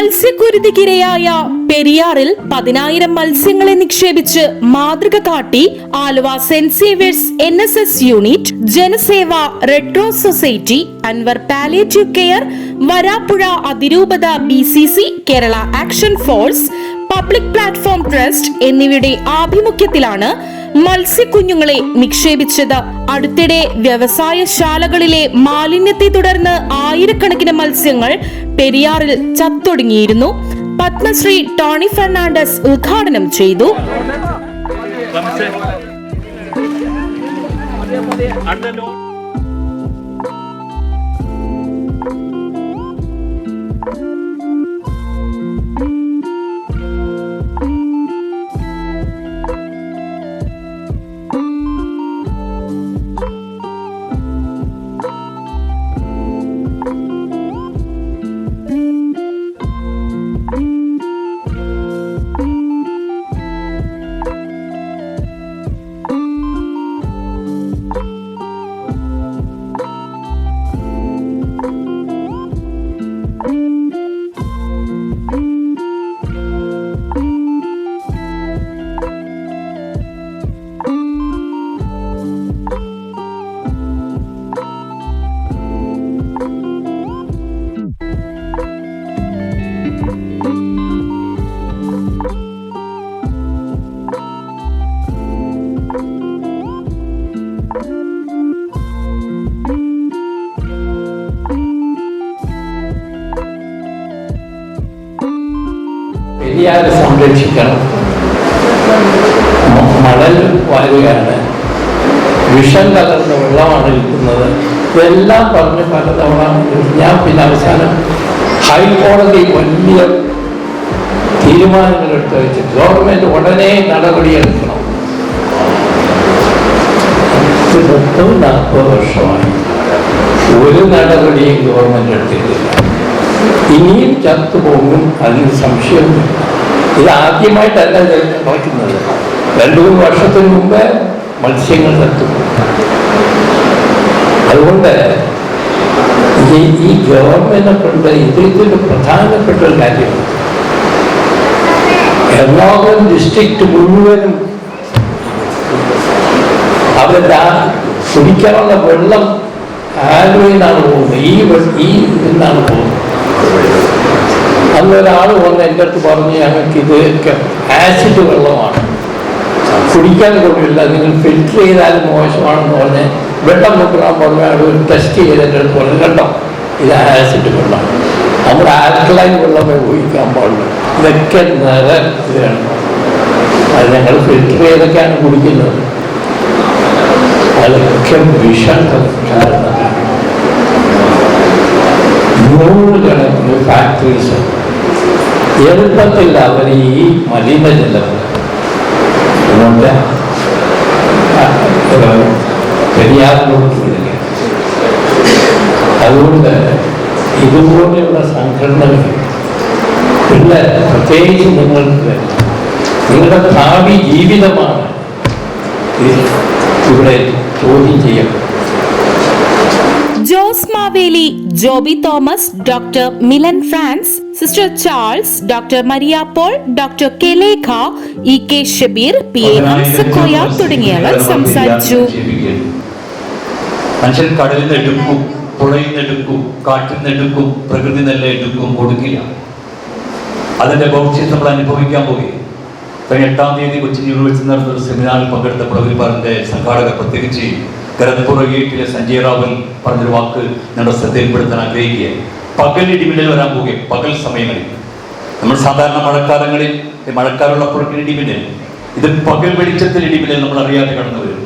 മത്സ്യക്കുരുതിക്കിരയായ പെരിയാറിൽ പതിനായിരം മത്സ്യങ്ങളെ നിക്ഷേപിച്ച് മാതൃക കാട്ടി Aluva saint Xavier's N S S unit Janaseva red cross society Anwar palliative care Varappuzha അതിരൂപത B C C Kerala action force public platform trust എന്നിവയുടെ ആഭിമുഖ്യത്തിലാണ് മത്സ്യക്കുഞ്ഞുങ്ങളെ നിക്ഷേപിച്ചത്. അടുത്തിടെ വ്യവസായശാലകളിലെ മാലിന്യത്തെ തുടർന്ന് ആയിരക്കണക്കിന് മത്സ്യങ്ങൾ പെരിയാറിൽ ചത്തൊടുങ്ങിയിരുന്നു. പത്മശ്രീ ടോണി ഫെർണാണ്ടസ് ഉദ്ഘാടനം ചെയ്തു. പെരിയാറ് സംരക്ഷിക്കണം. മണൽ വാരുകയാണ്. വിഷം കലർന്ന വെള്ളമാണ് ഇരിക്കുന്നത്. ഇതെല്ലാം പറഞ്ഞ് പലതവണ ഞാൻ പിന്നെ അവസാനം ഹൈക്കോടതി വലിയ തീരുമാനങ്ങൾ എടുത്ത് വെച്ച് ഗവൺമെന്റ് ഉടനെ നടപടിയെടുക്കണം പത്തും നാൽപ്പത് വർഷമായി ഒരു നടപടിയും ഗവൺമെന്റ് എടുത്തിട്ടില്ല. ഇനിയും ചത്തുപോകും അതിന് സംശയമൊന്നുമില്ല ഇത് ആദ്യമായിട്ടല്ല നടക്കുന്നത്. രണ്ടു മൂന്ന് വർഷത്തിന് മുമ്പ് മത്സ്യങ്ങൾ ചത്തു അതുകൊണ്ട് ഈ ഈ ഗവൺമെന്റിനെ കൊണ്ട് ഇത് പ്രധാനപ്പെട്ട ഒരു കാര്യമാണ് എറണാകുളം ഡിസ്ട്രിക്റ്റ് മുഴുവനും അവരുടെ കുടിക്കാനുള്ള വെള്ളം ആലുവയിൽ നിന്നാണ് പോകുന്നത്? ഈ ഈ നിന്നാണ് പോകുന്നത്. അന്ന് ഒരാൾ വന്ന് എന്റെ അടുത്ത് പറഞ്ഞ് ഞങ്ങൾക്ക് ഇത് ആസിഡ് വെള്ളമാണ്. കുടിക്കാൻ കൊള്ളില്ല. നിങ്ങൾ ഫിൽറ്റർ ചെയ്താലും മോശമാണെന്ന് പറഞ്ഞ് വെള്ളം കൊണ്ടുവരാൻ പറഞ്ഞ ഒരു ടെസ്റ്റ് ചെയ്ത് എന്റെ അടുത്ത് പറഞ്ഞു. കണ്ടോ? ഇത് ആസിഡ് വെള്ളം. നമ്മുടെ ആൽക്കലൈൻ വെള്ളമേ ഉപയോഗിക്കാൻ പാടുള്ളൂ. ഇതൊക്കെ നിറത്തിലാണ് അത് ഞങ്ങൾ ഫിൽറ്റർ ചെയ്തൊക്കെയാണ് കുടിക്കുന്നത്. അതൊക്കെ വിഷം കലർന്നതാണ് നൂറുകണക്കിന് ഫാക്ടറീസ് എളുപ്പത്തിൽ അവർ ഈ മലിനജലം അതുകൊണ്ട് പെരിയാറിലോട്ട് വിടുക അതുകൊണ്ട് ഇതുപോലെയുള്ള സംഘടനകൾ പിന്നെ പ്രത്യേകിച്ച് നിങ്ങൾക്ക് നിങ്ങളുടെ ഭാവി ജീവിതമാണ് ഇത് ഇവിടെ ചോദ്യം ചെയ്യപ്പെടുന്നത് Maveli Joby Thomas doctor Milan Frans sister Charles doctor Maria Paul doctor Kelekha E K Shabeer P A Hamsakoya തുടങ്ങിയവർ സംസാരിച്ചു. മനുഷ്യൻ കടലിൽ പുഴയിൽ കാട്ടിൽ പ്രകൃതി നല്ല എടുക്കും കൊടുക്കില്ല. അതിന്റെ ഭവിഷ്യത്ത് നമ്മൾ അനുഭവിക്കാൻ പോയി കഴിഞ്ഞ എട്ടാം തീയതി കൊച്ചിൻ യൂണിവേഴ്സിറ്റി നടന്ന ഒരു സെമിനാറിൽ പങ്കെടുത്തപ്പോൾ അവർ പറഞ്ഞ സംഘാടകർ പ്രത്യേകിച്ച് ഗേറ്റിലെ സഞ്ജയ് റാവൽ പറഞ്ഞൊരു വാക്ക് നിങ്ങളുടെ ശ്രദ്ധയിൽപ്പെടുത്താൻ ആഗ്രഹിക്കുക പകൽ ഇടിമിന്നൽ വരാൻ പോകുക പകൽ സമയങ്ങളിൽ. നമ്മൾ സാധാരണ മഴക്കാലങ്ങളിൽ മഴക്കാലമുള്ളപ്പോഴൊക്കെ ഇടിമിന്നൽ. ഇത് പകൽ വെളിച്ചത്തിൽ ഇടിമിന്നൽ നമ്മൾ അറിയാതെ കടന്നു വരും.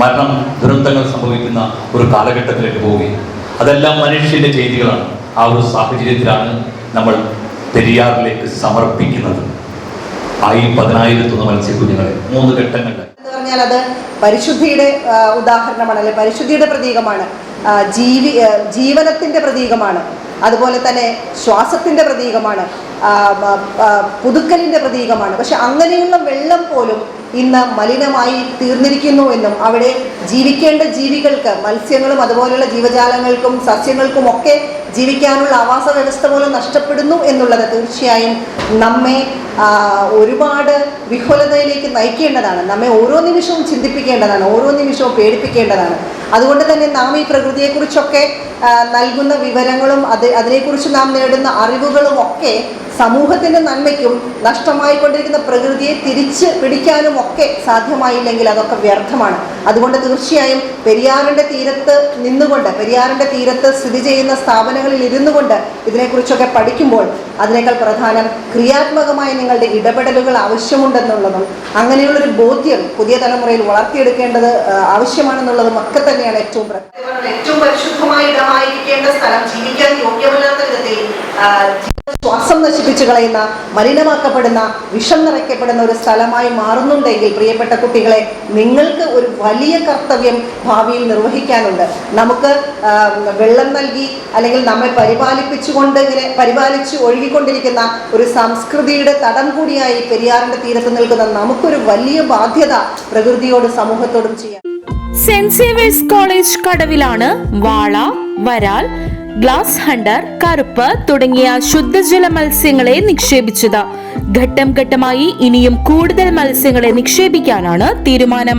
മരണം ദുരന്തങ്ങൾ സംഭവിക്കുന്ന ഒരു കാലഘട്ടത്തിലേക്ക് പോവുകയും അതെല്ലാം മനുഷ്യന്റെ ചെയ്തികളാണ്. ആ ഒരു സാഹചര്യത്തിലാണ് നമ്മൾ പെരിയാറിലേക്ക് സമർപ്പിക്കുന്നത്. ആയി പതിനായിരത്തൊന്ന് മത്സ്യക്കുഞ്ഞുങ്ങളെ. മൂന്ന് ഘട്ടങ്ങളിലായി പരിശുദ്ധിയുടെ ഉദാഹരണമാണ് അല്ലെ പരിശുദ്ധിയുടെ പ്രതീകമാണ് ജീവി ജീവനത്തിന്റെ പ്രതീകമാണ് അതുപോലെ തന്നെ ശ്വാസത്തിന്റെ പ്രതീകമാണ് പുതുക്കലിന്റെ പ്രതീകമാണ്. പക്ഷെ അങ്ങനെയുള്ള വെള്ളം പോലും ഇന്ന് മലിനമായി തീർന്നിരിക്കുന്നു എന്നും അവിടെ ജീവിക്കേണ്ട ജീവികൾക്ക് മത്സ്യങ്ങളും അതുപോലെയുള്ള ജീവജാലങ്ങൾക്കും സസ്യങ്ങൾക്കും ഒക്കെ ജീവിക്കാനുള്ള ആവാസ വ്യവസ്ഥ പോലും നഷ്ടപ്പെടുന്നു എന്നുള്ളത് തീർച്ചയായും നമ്മെ ഒരുപാട് വിഹുലതയിലേക്ക് നയിക്കേണ്ടതാണ്. നമ്മെ ഓരോ നിമിഷവും ചിന്തിപ്പിക്കേണ്ടതാണ് ഓരോ നിമിഷവും പേടിപ്പിക്കേണ്ടതാണ്. അതുകൊണ്ട് തന്നെ നാം ഈ പ്രകൃതിയെക്കുറിച്ചൊക്കെ നൽകുന്ന വിവരങ്ങളും അത് അതിനെക്കുറിച്ച് നാം നേടുന്ന അറിവുകളും ഒക്കെ സമൂഹത്തിന്റെ നന്മയ്ക്കും നഷ്ടമായിക്കൊണ്ടിരിക്കുന്ന പ്രകൃതിയെ തിരിച്ച് പിടിക്കാനും ഒക്കെ സാധ്യമായില്ലെങ്കിൽ അതൊക്കെ വ്യർത്ഥമാണ്. അതുകൊണ്ട് തീർച്ചയായും പെരിയാറിന്റെ തീരത്ത് നിന്നുകൊണ്ട് പെരിയാറിന്റെ തീരത്ത് സ്ഥിതി ചെയ്യുന്ന സ്ഥാപനങ്ങളിൽ ഇരുന്നു കൊണ്ട് ഇതിനെക്കുറിച്ചൊക്കെ പഠിക്കുമ്പോൾ അതിനേക്കാൾ പ്രധാനം ക്രിയാത്മകമായി നിങ്ങളുടെ ഇടപെടലുകൾ ആവശ്യമുണ്ടെന്നുള്ളതും അങ്ങനെയുള്ളൊരു ബോധ്യം പുതിയ തലമുറയിൽ വളർത്തിയെടുക്കേണ്ടത് ആവശ്യമാണെന്നുള്ളതും ഒക്കെ തന്നെയാണ് ഏറ്റവും ഏറ്റവും പരിശുദ്ധമായ ഇടമായിരിക്കേണ്ട സ്ഥലം ജീവിക്കാൻ യോഗ്യമല്ലാത്ത വിധത്തിൽ ശ്വാസം നശിപ്പിച്ചു കളയുന്ന മലിനമാക്കപ്പെടുന്ന വിഷം നിറയ്ക്കപ്പെടുന്ന ഒരു സ്ഥലമായി മാറുന്നുണ്ടെങ്കിൽ പ്രിയപ്പെട്ട കുട്ടികളെ നിങ്ങൾക്ക് ഒരു വലിയ കർത്തവ്യം ഭാവിയിൽ നിർവഹിക്കാനുണ്ട്. നമുക്ക് വെള്ളം നൽകി അല്ലെങ്കിൽ നമ്മെ പരിപാലിപ്പിച്ചുകൊണ്ട് ഇങ്ങനെ പരിപാലിച്ച് ഒഴുകിക്കൊണ്ടിരിക്കുന്ന ഒരു സംസ്കൃതിയുടെ തടം കൂടിയായി പെരിയാറിന്റെ തീരത്ത് നിൽക്കുന്ന നമുക്കൊരു വലിയ ബാധ്യത പ്രകൃതിയോട് സമൂഹത്തോടും ചെയ്യാം സെന്റ് സേവേഴ്സ് കോളേജ് കടവിലാണ് വാള വരാൽ ഗ്ലാസ് ഹണ്ടർ കറുപ്പ് തുടങ്ങിയ ശുദ്ധജല മത്സ്യങ്ങളെ നിക്ഷേപിച്ചത്. ഘട്ടം ഘട്ടമായി ഇനിയും കൂടുതൽ മത്സ്യങ്ങളെ നിക്ഷേപിക്കാനാണ് തീരുമാനം.